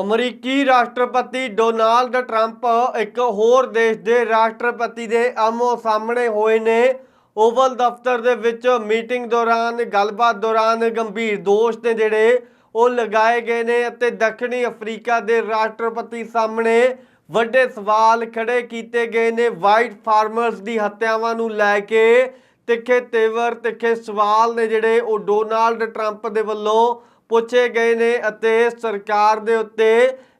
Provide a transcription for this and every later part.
ਅਮਰੀਕੀ ਰਾਸ਼ਟਰਪਤੀ Donald Trump ਇੱਕ ਹੋਰ ਦੇਸ਼ ਦੇ ਰਾਸ਼ਟਰਪਤੀ ਦੇ ਆਮੋ ਸਾਹਮਣੇ ਹੋਏ ਨੇ। ਓਵਲ ਦਫ਼ਤਰ ਦੇ ਵਿੱਚ ਮੀਟਿੰਗ ਦੌਰਾਨ, ਗੱਲਬਾਤ ਦੌਰਾਨ ਗੰਭੀਰ ਦੋਸ਼ ਨੇ ਜਿਹੜੇ ਉਹ ਲਗਾਏ ਗਏ ਨੇ ਅਤੇ ਦੱਖਣੀ ਅਫਰੀਕਾ ਦੇ ਰਾਸ਼ਟਰਪਤੀ ਸਾਹਮਣੇ ਵੱਡੇ ਸਵਾਲ ਖੜੇ ਕੀਤੇ ਗਏ ਨੇ। ਵਾਈਟ ਫਾਰਮਰਸ ਦੀ ਹੱਤਿਆਵਾਂ ਨੂੰ ਲੈ ਕੇ ਤਿੱਖੇ ਤੇਵਰ, ਤਿੱਖੇ ਸਵਾਲ ਨੇ ਜਿਹੜੇ ਉਹ ਡੋਨਾਲਡ ਟਰੰਪ ਦੇ ਵੱਲੋਂ ਪੁੱਛੇ ਗਏ ਨੇ ਅਤੇ ਸਰਕਾਰ ਦੇ ਉੱਤੇ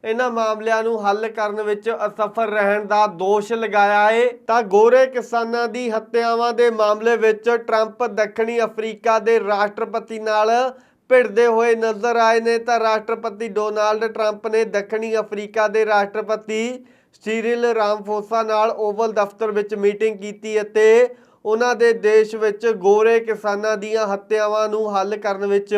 ਇਹਨਾਂ ਮਾਮਲਿਆਂ ਨੂੰ ਹੱਲ ਕਰਨ ਵਿੱਚ ਅਸਫਲ ਰਹਿਣ ਦਾ ਦੋਸ਼ ਲਗਾਇਆ ਹੈ ਤਾਂ ਗੋਰੇ ਕਿਸਾਨਾਂ ਦੀ ਹੱਤਿਆਵਾਂ ਦੇ ਮਾਮਲੇ ਵਿੱਚ ਟਰੰਪ ਦੱਖਣੀ ਅਫਰੀਕਾ ਦੇ ਰਾਸ਼ਟਰਪਤੀ ਨਾਲ ਭਿੜਦੇ ਹੋਏ ਨਜ਼ਰ ਆਏ ਨੇ। ਤਾਂ ਰਾਸ਼ਟਰਪਤੀ ਡੋਨਾਲਡ ਟਰੰਪ ਨੇ ਦੱਖਣੀ ਅਫਰੀਕਾ ਦੇ ਰਾਸ਼ਟਰਪਤੀ ਸੀਰਿਲ ਰਾਮਫੋਸਾ ਨਾਲ ਓਵਲ ਦਫ਼ਤਰ ਵਿੱਚ ਮੀਟਿੰਗ ਕੀਤੀ ਅਤੇ ਉਹਨਾਂ ਦੇ ਦੇਸ਼ ਵਿੱਚ ਗੋਰੇ ਕਿਸਾਨਾਂ ਦੀਆਂ ਹੱਤਿਆਵਾਂ ਨੂੰ ਹੱਲ ਕਰਨ ਵਿੱਚ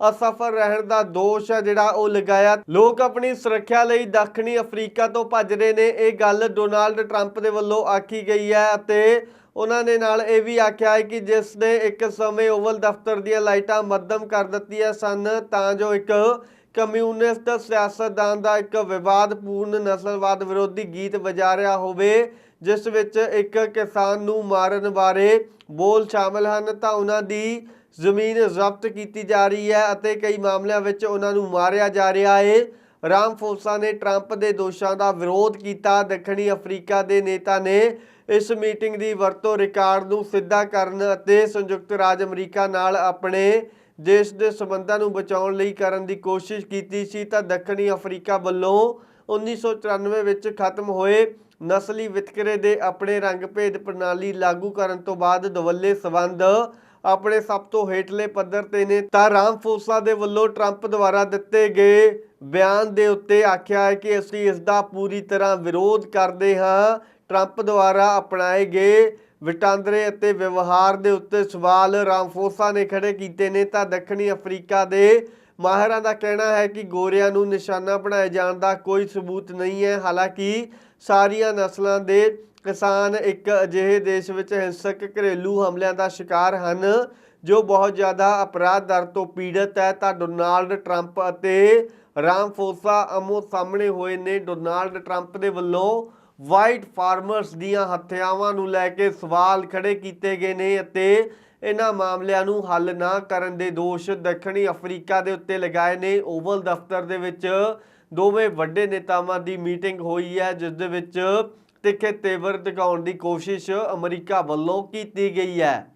ਅਸਫਲ ਰਹਿਣ ਦਾ ਦੋਸ਼ ਹੈ ਜਿਹੜਾ ਉਹ ਲਗਾਇਆ। ਲੋਕ ਆਪਣੀ ਸੁਰੱਖਿਆ ਲਈ ਦੱਖਣੀ ਅਫਰੀਕਾ ਤੋਂ ਭੱਜ ਰਹੇ ਨੇ। ਇਹ ਗੱਲ ਡੋਨਾਲਡ ਟਰੰਪ ਦੇ ਵੱਲੋਂ ਆਖੀ ਗਈ ਹੈ ਅਤੇ ਉਹਨਾਂ ਨੇ ਨਾਲ ਇਹ ਵੀ ਆਖਿਆ ਹੈ ਕਿ ਜਿਸ ਨੇ ਇੱਕ ਸਮੇਂ ਓਵਲ ਦਫ਼ਤਰ ਦੀਆਂ ਲਾਈਟਾਂ ਮੱਧਮ ਕਰ ਦਿੱਤੀਆਂ ਸਨ, ਤਾਂ ਜੋ ਇੱਕ ਕਮਿਊਨਿਸਟ ਸਿਆਸਤਦਾਨ ਦਾ ਇੱਕ ਵਿਵਾਦਪੂਰਨ ਨਸਲਵਾਦ ਵਿਰੋਧੀ ਗੀਤ ਵਜਾ ਰਿਹਾ ਹੋਵੇ, ਜਿਸ ਵਿੱਚ ਇੱਕ ਕਿਸਾਨ ਨੂੰ ਮਾਰਨ ਬਾਰੇ ਬੋਲ ਸ਼ਾਮਲ ਹਨ, ਤਾਂ ਉਹਨਾਂ ਦੀ ਜ਼ਮੀਨ ਜ਼ਬਤ ਕੀਤੀ ਜਾ ਰਹੀ ਹੈ ਅਤੇ ਕਈ ਮਾਮਲਿਆਂ ਵਿੱਚ ਉਹਨਾਂ ਨੂੰ ਮਾਰਿਆ ਜਾ ਰਿਹਾ ਹੈ। ਰਾਮਫੋਸਾ ਨੇ ਟਰੰਪ ਦੇ ਦੋਸ਼ਾਂ ਦਾ ਵਿਰੋਧ ਕੀਤਾ। ਦੱਖਣੀ ਅਫਰੀਕਾ ਦੇ ਨੇਤਾ ਨੇ ਇਸ ਮੀਟਿੰਗ ਦੀ ਵਰਤੋਂ ਰਿਕਾਰਡ ਨੂੰ ਸਿੱਧਾ ਕਰਨ ਅਤੇ ਸੰਯੁਕਤ ਰਾਜ ਅਮਰੀਕਾ ਨਾਲ ਆਪਣੇ ਦੇਸ਼ ਦੇ ਸਬੰਧਾਂ ਨੂੰ ਬਚਾਉਣ ਲਈ ਕਰਨ ਦੀ ਕੋਸ਼ਿਸ਼ ਕੀਤੀ ਸੀ। ਤਾਂ ਦੱਖਣੀ ਅਫਰੀਕਾ ਵੱਲੋਂ 1994 ਵਿੱਚ ਖਤਮ ਹੋਏ ਨਸਲੀ ਵਿਤਕਰੇ ਦੇ ਆਪਣੇ ਰੰਗ ਭੇਦ ਪ੍ਰਣਾਲੀ ਲਾਗੂ ਕਰਨ ਤੋਂ ਬਾਅਦ ਦਵੱਲੇ ਸਬੰਧ ਆਪਣੇ ਸਭ ਤੋਂ ਹੇਠਲੇ ਪੱਧਰ ਤੇ ਨੇ, ਤਾਂ ਰਾਮਫੋਸਾ ਦੇ ਵੱਲੋਂ ਟਰੰਪ ਦੁਆਰਾ ਦਿੱਤੇ ਗਏ ਬਿਆਨ ਦੇ ਉੱਤੇ ਆਖਿਆ ਹੈ ਕਿ ਅਸੀਂ ਇਸ ਦਾ ਪੂਰੀ ਤਰ੍ਹਾਂ ਵਿਰੋਧ ਕਰਦੇ ਹਾਂ। ਟਰੰਪ ਦੁਆਰਾ ਅਪਣਾਏ ਗਏ ਵਟਾਂਦਰੇ ਅਤੇ ਵਿਵਹਾਰ ਦੇ ਉੱਤੇ ਸਵਾਲ ਰਾਮਫੋਸਾ ਨੇ ਖੜੇ ਕੀਤੇ ਨੇ, ਤਾਂ ਦੱਖਣੀ ਅਫਰੀਕਾ ਦੇ ਮਾਹਿਰਾਂ ਦਾ ਕਹਿਣਾ ਹੈ ਕਿ ਗੋਰਿਆਂ ਨੂੰ ਨਿਸ਼ਾਨਾ ਬਣਾਏ ਜਾਣ ਦਾ ਕੋਈ ਸਬੂਤ ਨਹੀਂ ਹੈ। ਹਾਲਾਂਕਿ ਸਾਰੀਆਂ ਨਸਲਾਂ ਦੇ ਕਿਸਾਨ ਇੱਕ ਅਜਿਹੇ ਦੇਸ਼ ਵਿੱਚ ਹਿੰਸਕ ਘਰੇਲੂ ਹਮਲਿਆਂ ਦਾ ਸ਼ਿਕਾਰ ਹਨ, ਜੋ ਬਹੁਤ ਜ਼ਿਆਦਾ ਅਪਰਾਧ ਦਰ ਤੋਂ ਪੀੜਤ ਹੈ। ਤਾਂ ਡੋਨਾਲਡ ਟਰੰਪ ਅਤੇ ਰਾਮਫੋਸਾ ਅਮੋ ਸਾਹਮਣੇ ਹੋਏ ਨੇ। ਡੋਨਾਲਡ ਟਰੰਪ ਦੇ ਵੱਲੋਂ ਵਾਈਟ ਫਾਰਮਰਸ ਦੀਆਂ ਹੱਤਿਆਵਾਂ ਨੂੰ ਲੈ ਕੇ ਸਵਾਲ ਖੜੇ ਕੀਤੇ ਗਏ ਨੇ ਅਤੇ ਇਹਨਾਂ ਮਾਮਲਿਆਂ ਨੂੰ ਹੱਲ ਨਾ ਕਰਨ ਦੇ ਦੋਸ਼ ਦੱਖਣੀ ਅਫਰੀਕਾ ਦੇ ਉੱਤੇ ਲਗਾਏ ਨੇ। ਓਵਲ ਦਫ਼ਤਰ ਦੇ ਵਿੱਚ ਦੋਵੇਂ ਵੱਡੇ ਨੇਤਾਵਾਂ ਦੀ ਮੀਟਿੰਗ ਹੋਈ ਹੈ, ਜਿਸ ਦੇ ਵਿੱਚ ਤਿੱਖੇ ਤੇਵਰ ਦਿਖਾਉਣ ਦੀ ਕੋਸ਼ਿਸ਼ ਅਮਰੀਕਾ ਵੱਲੋਂ ਕੀਤੀ ਗਈ ਹੈ।